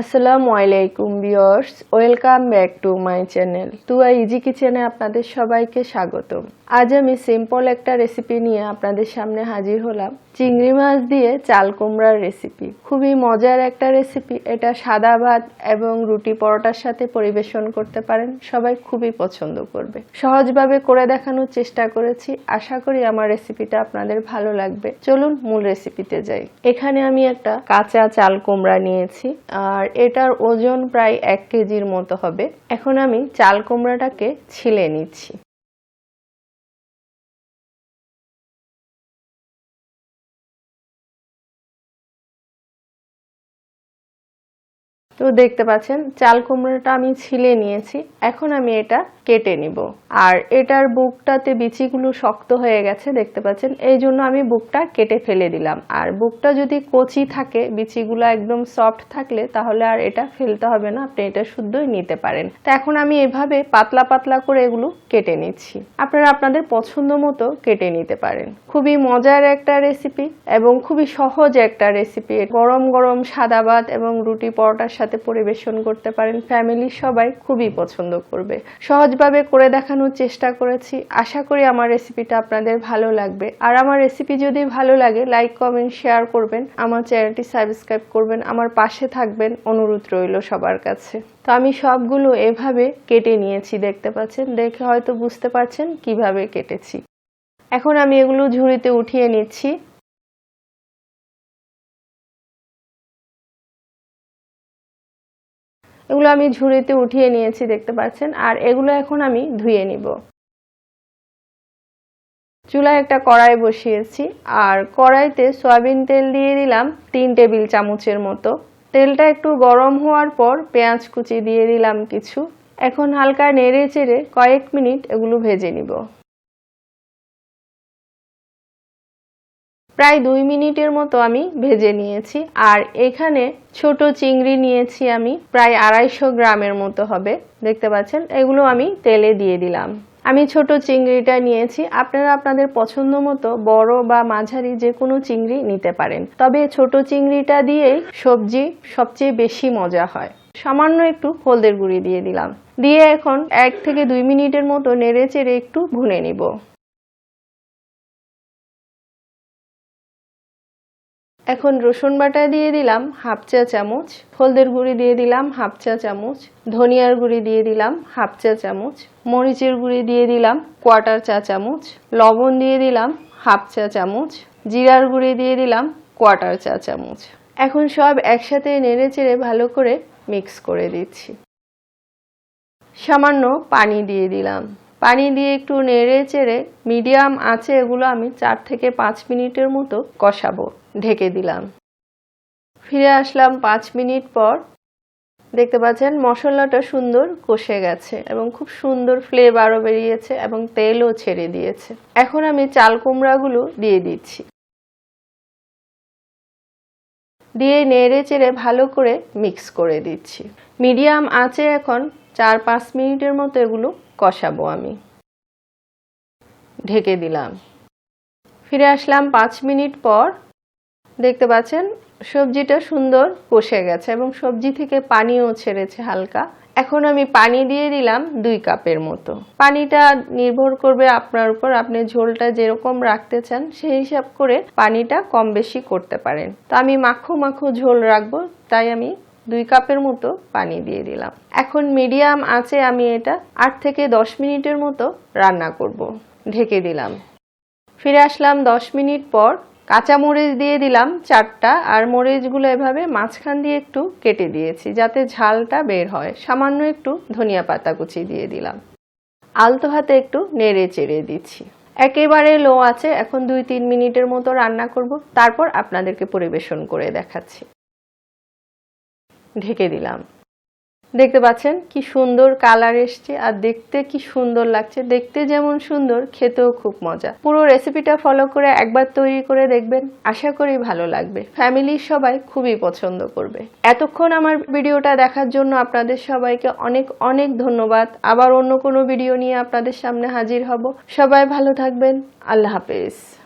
আসসালামু আলাইকুম viewers, welcome back to my channel. Two আই ইজি কিচেনে আপনাদের সবাইকে স্বাগতম। আজ আমি সিম্পল একটা রেসিপি নিয়ে আপনাদের সামনে হাজির হলাম। চিংড়ি মাছ দিয়ে চাল কুমড়ার রেসিপি খুবই মজার একটা রেসিপি এটা সাদা ভাত এবং রুটি পরোটার সাথে পরিবেশন করতে পারেন। সবাই খুবই পছন্দ করবে। সহজভাবে করে দেখানোর চেষ্টা করেছি। আশা করি আমার রেসিপিটা আপনাদের ভালো লাগবে। চলুন মূল রেসিপিতে যাই। এখানে আমি একটা কাঁচা চাল কুমড়া নিয়েছি। আর এটার ওজন প্রায় এক কেজির মতো হবে। এখন আমি চাল কুমড়াটাকে ছিলে নিচ্ছি। তো দেখতে পাচ্ছেন, চাল কুমড়োটা আমি ছিলে নিয়েছি, এখন আমি এটা কেটে নিব। আর এটার বুকটাতে বিচিগুলো শক্ত হয়ে গেছে, দেখতে পাচ্ছেন, এই জন্য আমি বুকটা কেটে ফেলে দিলাম। আর বুকটা যদি কচি থাকে, বিচিগুলো একদম সফট থাকলে, তাহলে আর এটা ফেলতে হবে না, আপনি এটা শুদ্ধই নিতে পারেন। তো এখন আমি এভাবে পাতলা পাতলা করে এগুলো কেটে নিচ্ছি। আপনারা আপনাদের পছন্দ মতো কেটে নিতে পারেন। খুবই মজার একটা রেসিপি এবং খুবই সহজ একটা রেসিপি গরম গরম সাদা ভাত এবং রুটি পরোটার সাথে পরিবেশন করতে পারেন। ফ্যামিলির সবাই খুবই পছন্দ করবে। সহজভাবে করে দেখানোর চেষ্টা করেছি। আশা করি আমার রেসিপিটা আপনাদের ভালো লাগবে। আর আমার রেসিপি যদি ভালো লাগে লাইক কমেন্ট শেয়ার করবেন। আমার চ্যানেলটি সাবস্ক্রাইব করবেন। আমার পাশে থাকবেন অনুরোধ রইল সবার কাছে। তো আমি সবগুলো এভাবে কেটে নিয়েছি, দেখতে পাচ্ছেন? দেখে হয়তো বুঝতে পারছেন কীভাবে কেটেছি। এখন আমি এগুলো ঝুড়িতে উঠিয়ে নিচ্ছি। এগুলো আমি ঝুড়িতে উঠিয়ে নিয়েছি, দেখতে পাচ্ছেন। আর এগুলো এখন আমি ধুয়ে নিব। চুলায় একটা কড়াই বসিয়েছি। আর কড়াইতে সয়াবিন তেল দিয়ে দিলাম তিন টেবিল চামচের মতো। তেলটা একটু গরম হওয়ার পর পেঁয়াজ কুচি দিয়ে দিলাম কিছু। এখন হালকা নেড়ে চেড়ে কয়েক মিনিট এগুলো ভেজে নিব। প্রায় দুই মিনিটের মতো আমি ভেজে নিয়েছি। আর এখানে ছোট চিংড়ি নিয়েছি আমি, প্রায় আড়াইশো গ্রামের মতো হবে। দেখতে পাচ্ছেন, এগুলো আমি তেলে দিয়ে দিলাম। আমি ছোট চিংড়িটা নিয়েছি। আপনারা আপনাদের পছন্দ মতো বড় বা মাঝারি যে কোনো চিংড়ি নিতে পারেন। তবে ছোট চিংড়িটা দিয়েই সবজি সবচেয়ে বেশি মজা হয়। সামান্য একটু হলদের গুঁড়ি দিয়ে দিলাম। দিয়ে এখন এক থেকে দুই মিনিটের মতো নেড়ে চেড়ে একটু ভুনে নিব। এখন রসুন বাটা দিয়ে দিলাম হাফ চা চামচ, হলদের গুঁড়ি দিয়ে দিলাম হাফ চা চামচ, ধনিয়ার গুঁড়ি দিয়ে দিলাম হাফ চা চামচ, মরিচের গুঁড়ি দিয়ে দিলাম কোয়াটার চা চামচ, লবণ দিয়ে দিলাম হাফ চা চামচ, জিরার গুঁড়ি দিয়ে দিলাম কোয়াটার চা চামচ। এখন সব একসাথে নেড়ে চেড়ে ভালো করে মিক্স করে দিচ্ছি। সামান্য পানি দিয়ে দিলাম। পানি দিয়ে একটু নেড়ে চেড়ে মিডিয়াম আছে এগুলো আমি চার থেকে পাঁচ মিনিটের মতো কষাবো। ঢেকে দিলাম। ফিরে আসলাম পাঁচ মিনিট পর। দেখতে পাচ্ছেন, মশলাটা সুন্দর কষে গেছে এবং খুব সুন্দর ফ্লেভারও বেরিয়েছে এবং তেলও ছেড়ে দিয়েছে। এখন আমি চাল কুমড়াগুলো দিয়ে দিচ্ছি। দিয়ে নেড়ে চেড়ে ভালো করে মিক্স করে দিচ্ছি। মিডিয়াম আছে এখন, চার পাঁচ মিনিটের মতো এগুলো কষাবো আমি। ঢেকে দিলাম। ফিরে আসলাম পাঁচ মিনিট পর। দেখতে পাচ্ছেন, সবজিটা সুন্দর কষে গেছে এবং সবজি থেকে পানিও ছেড়েছে হালকা। এখন আমি পানি দিয়ে দিলাম দুই কাপের মতো। পানিটা নির্ভর করবে আপনার উপর। আপনি ঝোলটা যেরকম রাখতে চান, সেই হিসাব করে পানিটা কম বেশি করতে পারেন। তো আমি মাখো মাখো ঝোল রাখব, তাই আমি দুই কাপের মতো পানি দিয়ে দিলাম। এখন মিডিয়াম আছে আমি এটা আট থেকে দশ মিনিটের মতো রান্না করব। ঢেকে দিলাম। ফিরে আসলাম দশ মিনিট পর। কাঁচা মরিচ দিয়ে দিলাম চারটা, আর মরিচগুলো এভাবে মাঝখান দিয়ে একটু কেটে দিয়েছি যাতে ঝালটা বের হয়। সামান্য একটু ধনিয়া পাতা কুচি দিয়ে দিলাম। আলতো হাতে একটু নেড়ে চেড়ে দিচ্ছি। একেবারে লো আছে, এখন দুই তিন মিনিটের মতো রান্না করব, তারপর আপনাদেরকে পরিবেশন করে দেখাচ্ছি। ঢেকে দিলাম। দেখতে পাচ্ছেন কি সুন্দর কালার এসছে আর দেখতে কি সুন্দর লাগছে। দেখতে যেমন সুন্দর, খেতেও খুব মজা। পুরো রেসিপিটা ফলো করে একবার তৈরি করে দেখবেন। আশা করি ভালো লাগবে। ফ্যামিলির সবাই খুবই পছন্দ করবে। এতক্ষণ আমার ভিডিওটা দেখার জন্য আপনাদের সবাইকে অনেক অনেক ধন্যবাদ। আবার অন্য কোনো ভিডিও নিয়ে আপনাদের সামনে হাজির হব। সবাই ভালো থাকবেন। আল্লাহ হাফেজ।